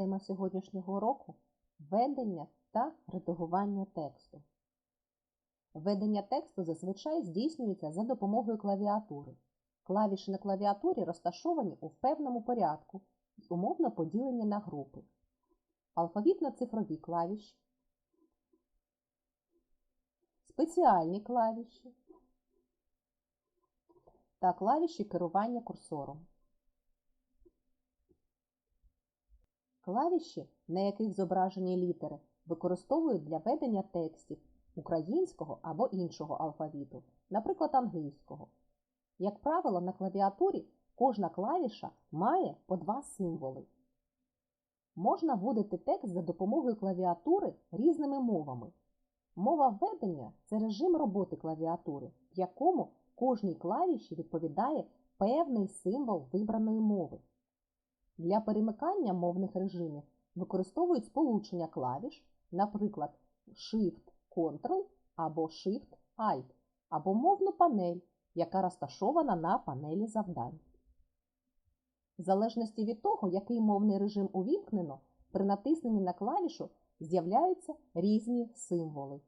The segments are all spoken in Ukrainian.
Тема сьогоднішнього уроку ведення та редагування тексту. Ведення тексту зазвичай здійснюється за допомогою клавіатури. Клавіші на клавіатурі розташовані у певному порядку і умовно поділені на групи. Алфавітно-цифрові клавіші, спеціальні клавіші та клавіші керування курсором. Клавіші, на яких зображені літери, використовують для ведення текстів українського або іншого алфавіту, наприклад, англійського. Як правило, на клавіатурі кожна клавіша має по два символи. Можна вводити текст за допомогою клавіатури різними мовами. Мова введення це режим роботи клавіатури, в якому кожній клавіші відповідає певний символ вибраної мови. Для перемикання мовних режимів використовують сполучення клавіш, наприклад, Shift-Ctrl або Shift-Alt, або мовну панель, яка розташована на панелі завдань. В залежності від того, який мовний режим увімкнено, при натисненні на клавішу з'являються різні символи.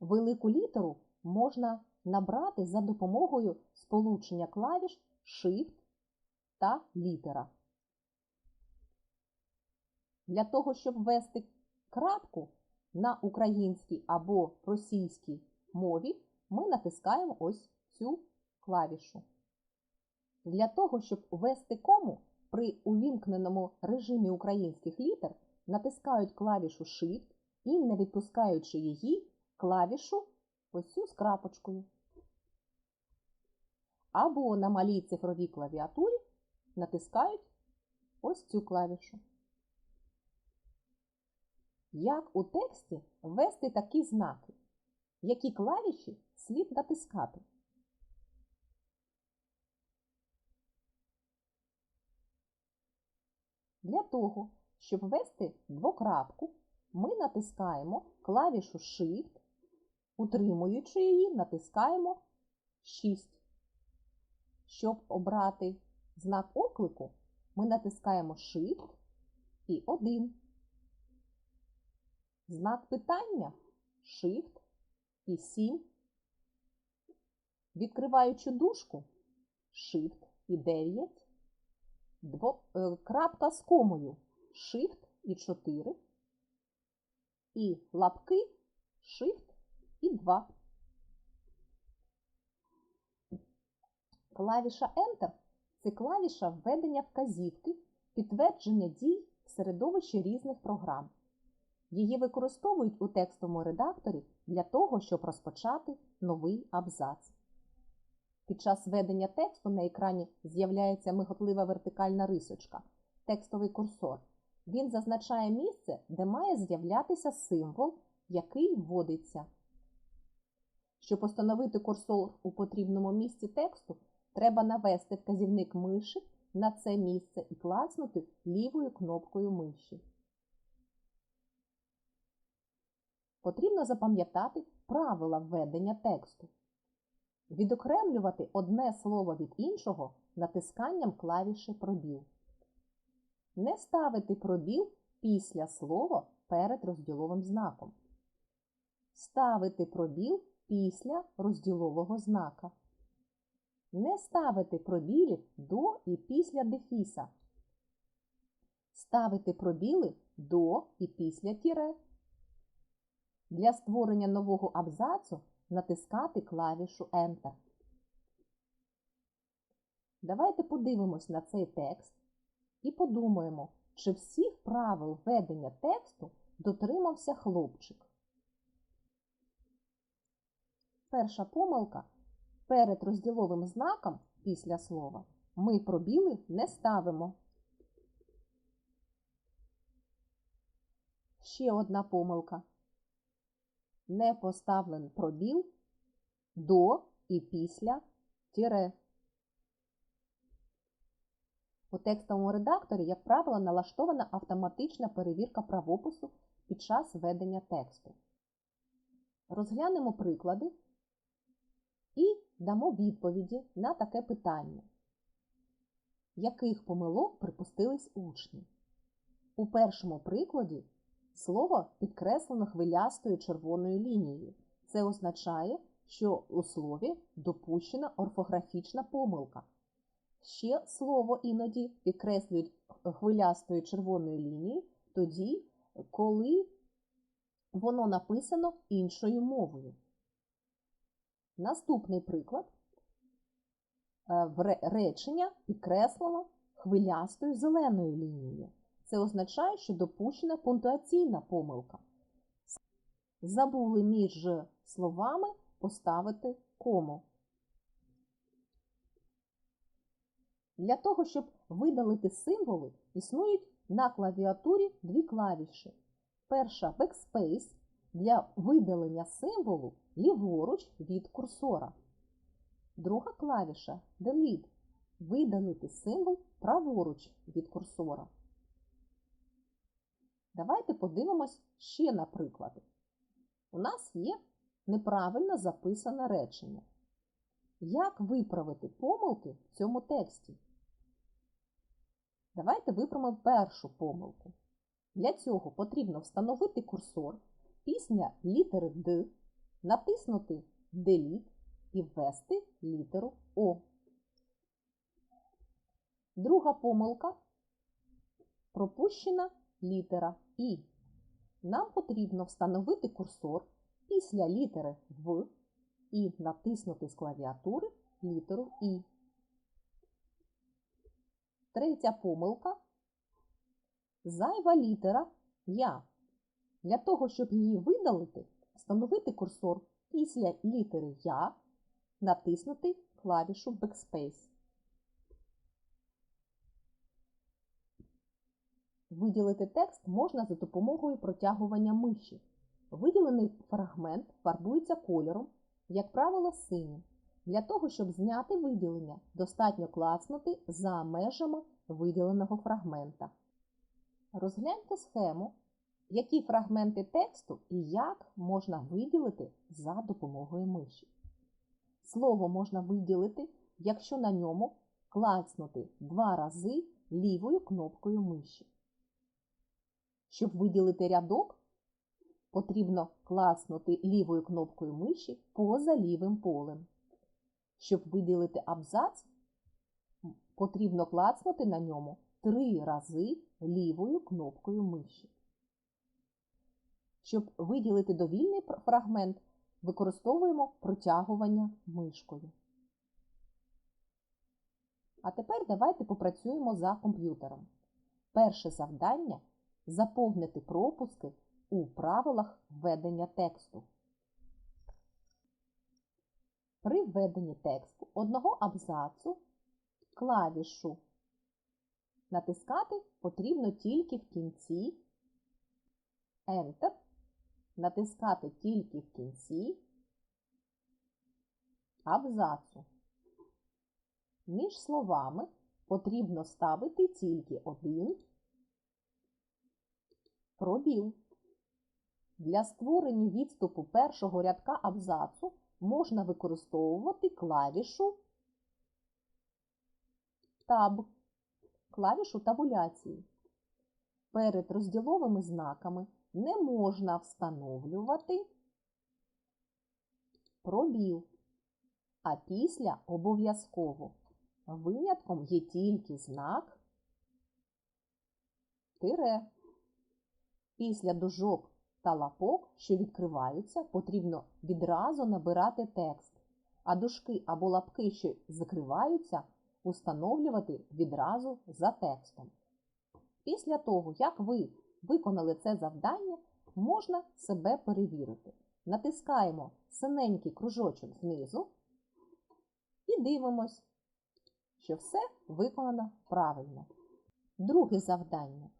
Велику літеру можна набрати за допомогою сполучення клавіш Shift та літера. Для того, щоб ввести крапку на українській або російській мові, ми натискаємо ось цю клавішу. Для того, щоб ввести кому при увімкненому режимі українських літер, натискають клавішу Shift і, не відпускаючи її, клавішу ось цю з крапочкою. Або на малій цифровій клавіатурі натискають ось цю клавішу. Як у тексті ввести такі знаки? Які клавіші слід натискати? Для того, щоб ввести двокрапку, ми натискаємо клавішу Shift, утримуючи її, натискаємо 6. Щоб обрати знак оклику, ми натискаємо Shift і 1. Знак питання Shift і 7. Відкриваючи дужку Shift і 9. Дво, е, крапка з комою Shift і 4. І лапки Shift і 2. Клавіша Enter це клавіша введення вказівки, підтвердження дій в середовищі різних програм. Її використовують у текстовому редакторі для того, щоб розпочати новий абзац. Під час введення тексту на екрані з'являється миготлива вертикальна рисочка, текстовий курсор. Він зазначає місце, де має з'являтися символ, який вводиться. Щоб встановити курсор у потрібному місці тексту, треба навести вказівник миші на це місце і клацнути лівою кнопкою миші. Потрібно запам'ятати правила введення тексту. Відокремлювати одне слово від іншого натисканням клавіші пробіл. Не ставити пробіл після слова перед розділовим знаком. Ставити пробіл після розділового знака. Не ставити пробілів до і після дефіса. Ставити пробіли до і після тіре. Для створення нового абзацу натискати клавішу Enter. Давайте подивимось на цей текст і подумаємо, чи всіх правил ведення тексту дотримався хлопчик. Перша помилка перед розділовим знаком після слова ми пробіли не ставимо. Ще одна помилка. Не поставлен пробіл до і після тіре. У текстовому редакторі, як правило, налаштована автоматична перевірка правопису під час ведення тексту. Розглянемо приклади і дамо відповіді на таке питання. яких помилок припустились учні. У першому прикладі слово підкреслено хвилястою червоною лінією. Це означає, що у слові допущена орфографічна помилка. Ще слово іноді підкреслюють хвилястою червоною лінією тоді, коли воно написано іншою мовою. Наступний приклад Е, речення підкреслено хвилястою зеленою лінією. Це означає, що допущена пунктуаційна помилка. Забули між словами поставити кому. Для того, щоб видалити символи, існують на клавіатурі дві клавіші. Перша Backspace для видалення символу ліворуч від курсора. Друга клавіша Delete видалити символ праворуч від курсора. Давайте подивимось ще на приклади. У нас є неправильно записане речення. Як виправити помилки в цьому тексті? Давайте виправимо першу помилку. Для цього потрібно встановити курсор після літери Д, натиснути Delete і ввести літеру О. Друга помилка пропущена літера І. Нам потрібно встановити курсор після літери В і натиснути з клавіатури літеру І. Третя помилка зайва літера Я. Для того, щоб її видалити, встановити курсор після літери Я, натиснути клавішу Backspace. Виділити текст можна за допомогою протягування миші. Виділений фрагмент фарбується кольором, як правило, синім. Для того, щоб зняти виділення, достатньо клацнути за межами виділеного фрагмента. Розгляньте схему, які фрагменти тексту і як можна виділити за допомогою миші. Слово можна виділити, якщо на ньому клацнути два рази лівою кнопкою миші. Щоб виділити рядок, потрібно клацнути лівою кнопкою миші поза лівим полем. Щоб виділити абзац, потрібно клацнути на ньому три рази лівою кнопкою миші. Щоб виділити довільний фрагмент, використовуємо протягування мишкою. А тепер давайте попрацюємо за комп'ютером. Перше завдання заповнити пропуски у правилах введення тексту. При введенні тексту одного абзацу клавішу натискати потрібно тільки в кінці Enter, натискати тільки в кінці абзацу. Між словами потрібно ставити тільки один пробіл. Для створення відступу першого рядка абзацу можна використовувати клавішу Tab, клавішу табуляції. Перед розділовими знаками не можна встановлювати пробіл, а після обов'язково. Винятком є тільки знак тире. Після дужок та лапок, що відкриваються, потрібно відразу набирати текст, а дужки або лапки, що закриваються, установлювати відразу за текстом. Після того, як ви виконали це завдання, можна себе перевірити. Натискаємо синенький кружочок знизу і дивимось, що все виконано правильно. Друге завдання.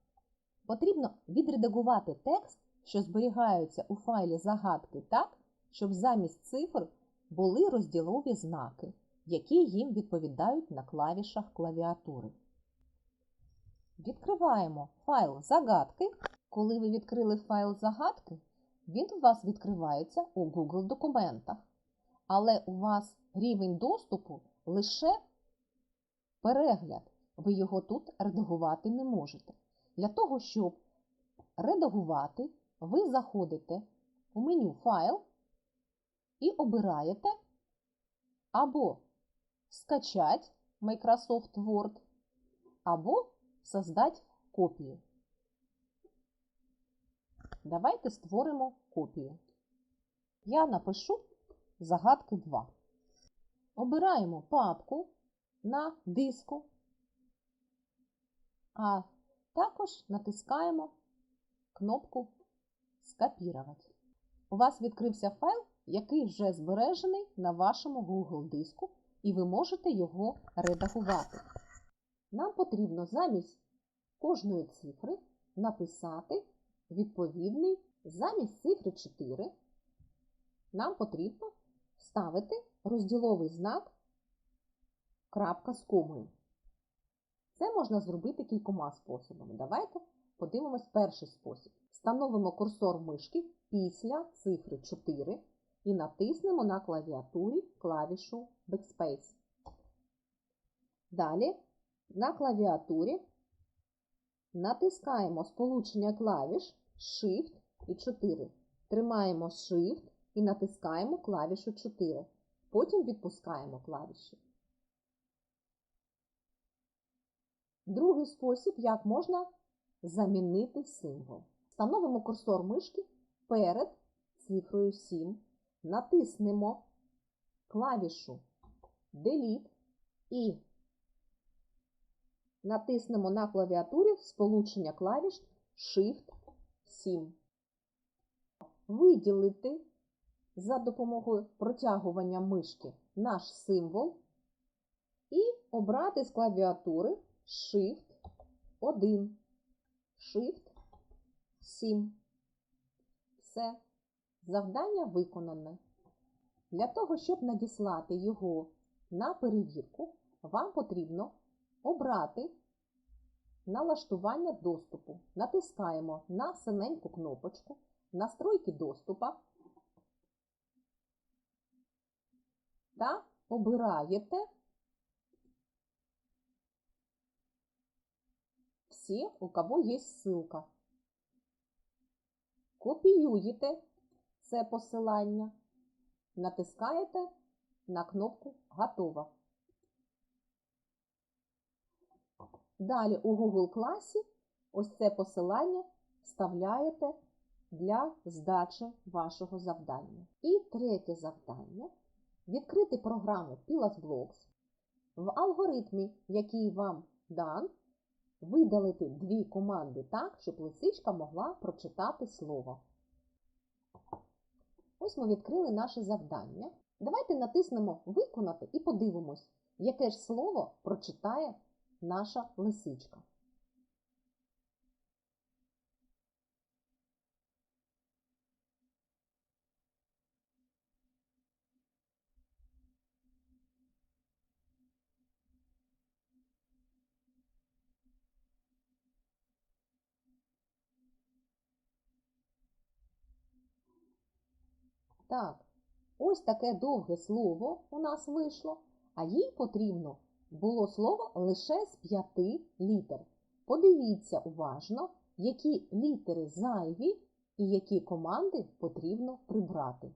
Потрібно відредагувати текст, що зберігаються у файлі загадки так, щоб замість цифр були розділові знаки, які їм відповідають на клавішах клавіатури. Відкриваємо файл загадки. Коли ви відкрили файл загадки, він у вас відкривається у Google документах. Але у вас рівень доступу лише перегляд. ви його тут редагувати не можете. Для того, щоб редагувати, ви заходите у меню Файл і обираєте або скачать Microsoft Word, або создать копію. Давайте створимо копію. Я напишу загадки 2. Обираємо папку на диску, а також натискаємо кнопку Скопірувати. У вас відкрився файл, який вже збережений на вашому Google диску, і ви можете його редагувати. Нам потрібно замість кожної цифри написати відповідний замість цифри 4. Нам потрібно ставити розділовий знак крапка з комою. Це можна зробити кількома способами. Давайте подивимось перший спосіб. Встановимо курсор мишки після цифри 4 і натиснемо на клавіатурі клавішу Backspace. Далі на клавіатурі натискаємо сполучення клавіш Shift і 4. Тримаємо Shift і натискаємо клавішу 4. Потім відпускаємо клавіші. Другий спосіб, як можна замінити символ. Встановимо курсор мишки перед цифрою 7, натиснемо клавішу Delete і натиснемо на клавіатурі сполучення клавіш Shift 7. Виділити за допомогою протягування мишки наш символ і обрати з клавіатури Shift 1, Shift 7. Все. Завдання виконане. Для того, щоб надіслати його на перевірку, вам потрібно обрати налаштування доступу. Натискаємо на синеньку кнопочку Настройки доступу та обираєте всі, у кого є ссылка. Копіюєте це посилання, натискаєте на кнопку Готово. Далі у Google класі ось це посилання вставляєте для здачі вашого завдання. І третє завдання відкрити програму PilasBlocks. В алгоритмі, який вам дан, видалити дві команди так, щоб лисичка могла прочитати слово. Ось ми відкрили наше завдання. Давайте натиснемо Виконати і подивимось, яке ж слово прочитає наша лисичка. Так, ось таке довге слово у нас вийшло, а їй потрібно було слово лише з п'яти літер. Подивіться уважно, які літери зайві і які команди потрібно прибрати.